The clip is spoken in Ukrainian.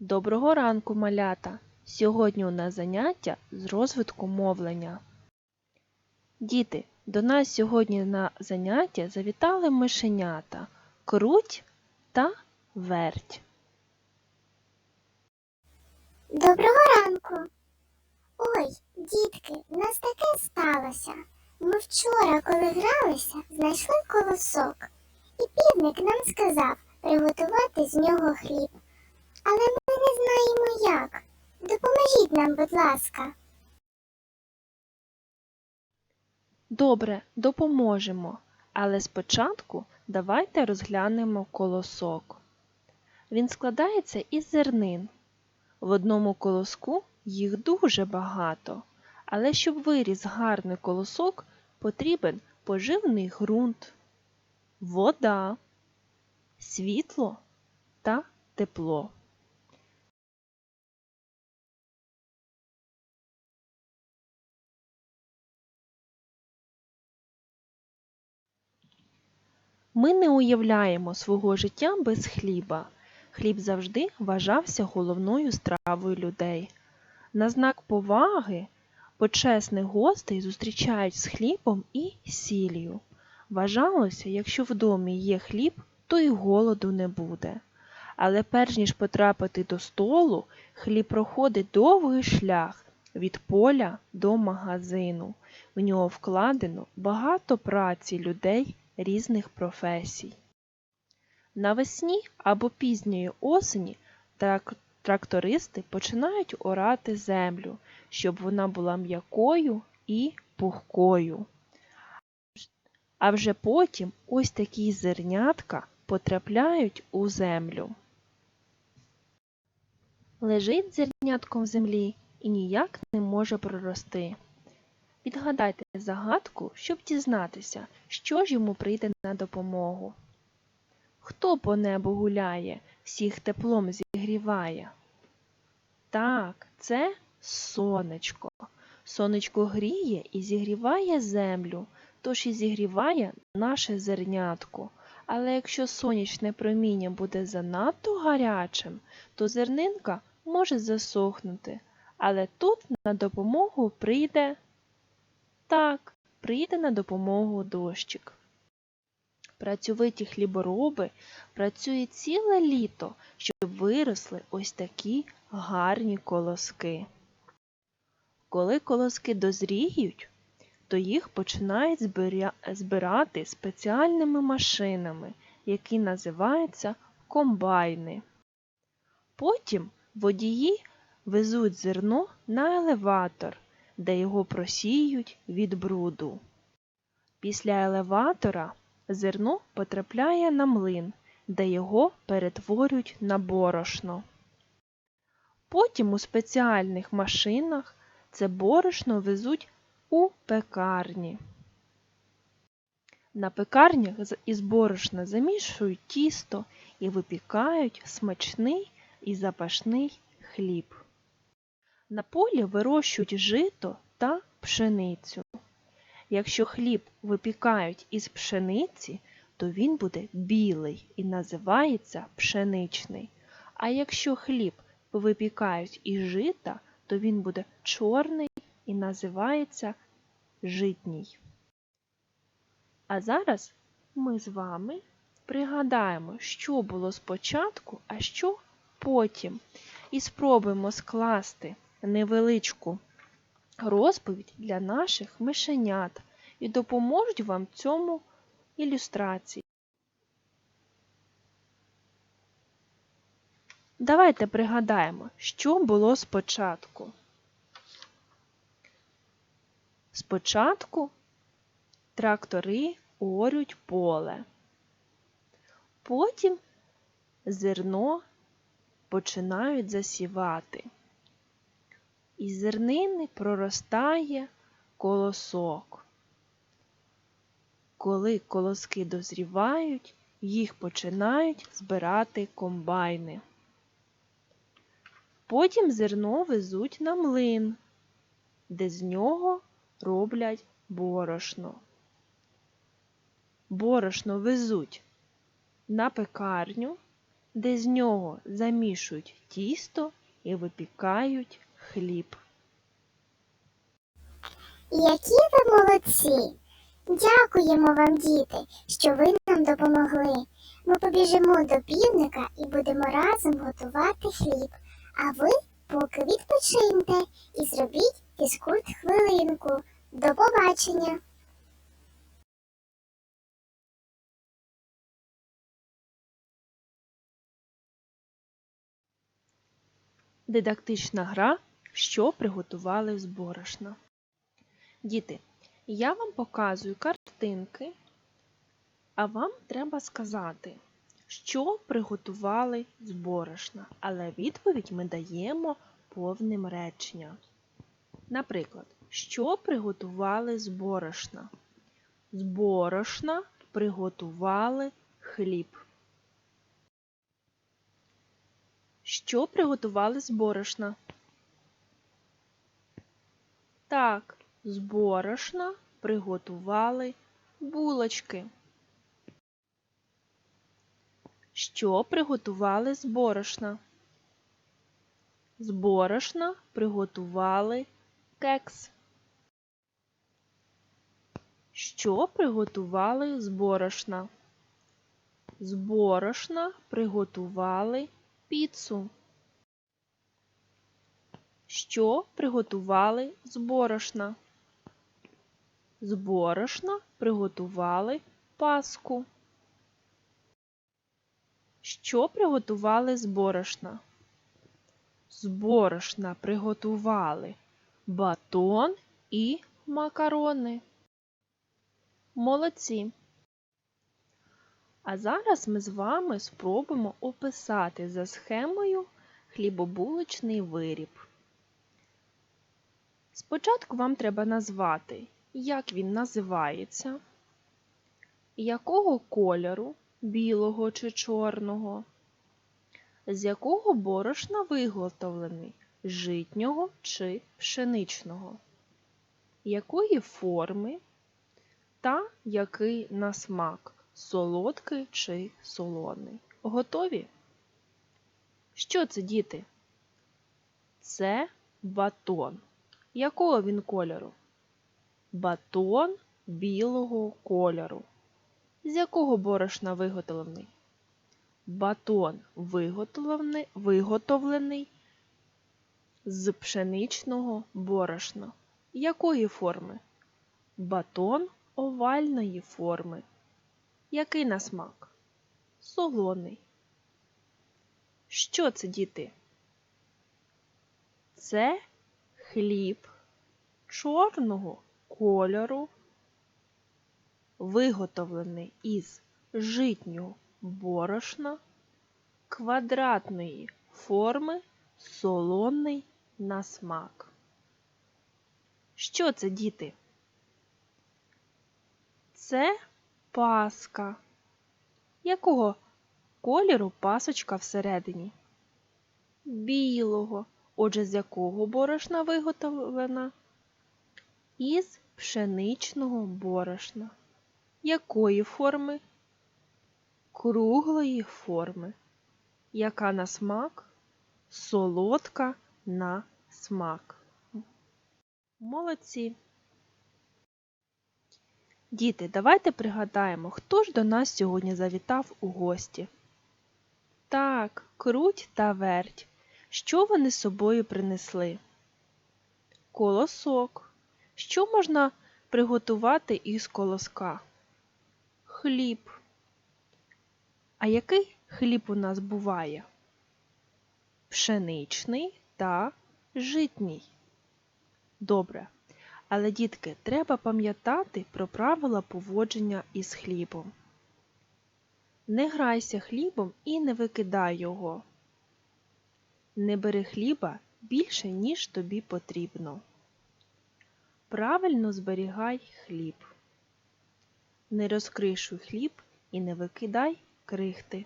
Доброго ранку, малята! Сьогодні у нас заняття з розвитку мовлення. Діти, до нас сьогодні на заняття завітали мишенята Круть та Верть. Доброго ранку. Ой, дітки, в нас таке сталося. Ми вчора, коли гралися, знайшли колосок, і півник нам сказав приготувати з нього хліб. Але ми не знаємо як. Допоможіть нам, будь ласка. Добре, допоможемо, але спочатку давайте розглянемо колосок. Він складається із зернин. В одному колоску їх дуже багато, але щоб виріс гарний колосок, потрібен поживний ґрунт, вода, світло та тепло. Ми не уявляємо свого життя без хліба. Хліб завжди вважався головною стравою людей. На знак поваги почесних гостей зустрічають з хлібом і сіллю. Вважалося, якщо в домі є хліб, то й голоду не буде. Але перш ніж потрапити до столу, хліб проходить довгий шлях від поля до магазину. В нього вкладено багато праці людей різних професій. Навесні або пізньої осені трак- трактористи починають орати землю, щоб вона була м'якою і пухкою. А вже потім ось такі зернятка потрапляють у землю. Лежить зернятком в землі і ніяк не може прорости. Відгадайте загадку, щоб дізнатися, що ж йому прийде на допомогу. Хто по небу гуляє, всіх теплом зігріває? Так, це сонечко. Сонечко гріє і зігріває землю, тож і зігріває наше зернятко. Але якщо сонячне проміння буде занадто гарячим, то зернинка може засохнути. Але тут на допомогу прийде так, прийде на допомогу дощик. Працьовиті хлібороби працюють ціле літо, щоб виросли ось такі гарні колоски. Коли колоски дозріють, то їх починають збирати спеціальними машинами, які називаються комбайни. Потім водії везуть зерно на елеватор, де його просіють від бруду. Після елеватора зерно потрапляє на млин, де його перетворюють на борошно. Потім у спеціальних машинах це борошно везуть у пекарні. На пекарнях із борошна замішують тісто і випікають смачний і запашний хліб. На полі вирощують жито та пшеницю. Якщо хліб випікають із пшениці, то він буде білий і називається пшеничний. А якщо хліб випікають із жита, то він буде чорний і називається житній. А зараз ми з вами пригадаємо, що було спочатку, а що потім, і спробуємо скласти невеличку розповідь для наших мишенят і допоможуть вам цьому ілюстрації. Давайте пригадаємо, що було спочатку. Спочатку трактори орють поле. Потім зерно починають засівати. Із зернини проростає колосок. Коли колоски дозрівають, їх починають збирати комбайни. Потім зерно везуть на млин, де з нього роблять борошно. Борошно везуть на пекарню, де з нього замішують тісто і випікають хліб. Які ви молодці! Дякуємо вам, діти, що ви нам допомогли. Ми побіжимо до півника і будемо разом готувати хліб. А ви поки відпочиньте і зробіть фізкульт хвилинку. До побачення! Дидактична гра, що приготували з борошна. Діти, я вам показую картинки, а вам треба сказати, що приготували з борошна, але відповідь ми даємо повним реченням. Наприклад, що приготували з борошна? З борошна приготували хліб. Що приготували з борошна? Так, з приготували булочки. Що приготували з борошна? Приготували кекс. Що приготували? З борошна приготували піцу. Що приготували з борошна? З борошна приготували паску. Що приготували з борошна? З борошна приготували батон і макарони. Молодці! А зараз ми з вами спробуємо описати за схемою хлібобулочний виріб. Спочатку вам треба назвати, як він називається, якого кольору, білого чи чорного, з якого борошна виготовлений, житнього чи пшеничного, якої форми та який на смак солодкий чи солоний. Готові? Що це, діти? Це батон. Якого він кольору? Батон білого кольору. З якого борошна виготовлений? Батон виготовлений, виготовлений з пшеничного борошна. Якої форми? Батон овальної форми. Який на смак? Солоний. Що це, діти? Це хліб чорного кольору, виготовлений із житнього борошна, квадратної форми, солоний на смак. Що це, діти? Це паска. Якого кольору пасочка всередині? Білого. Отже, з якого борошна виготовлена? Із пшеничного борошна. Якої форми? Круглої форми. Яка на смак? Солодка на смак. Молодці. Діти, давайте пригадаємо, хто ж до нас сьогодні завітав у гості. Так, круть та верть. Що вони з собою принесли? Колосок. Що можна приготувати із колоска? Хліб. А який хліб у нас буває? Пшеничний та житній. Добре. Але, дітки, треба пам'ятати про правила поводження із хлібом. Не грайся хлібом і не викидай його. Не бери хліба більше, ніж тобі потрібно. Правильно зберігай хліб. Не розкришуй хліб і не викидай крихти.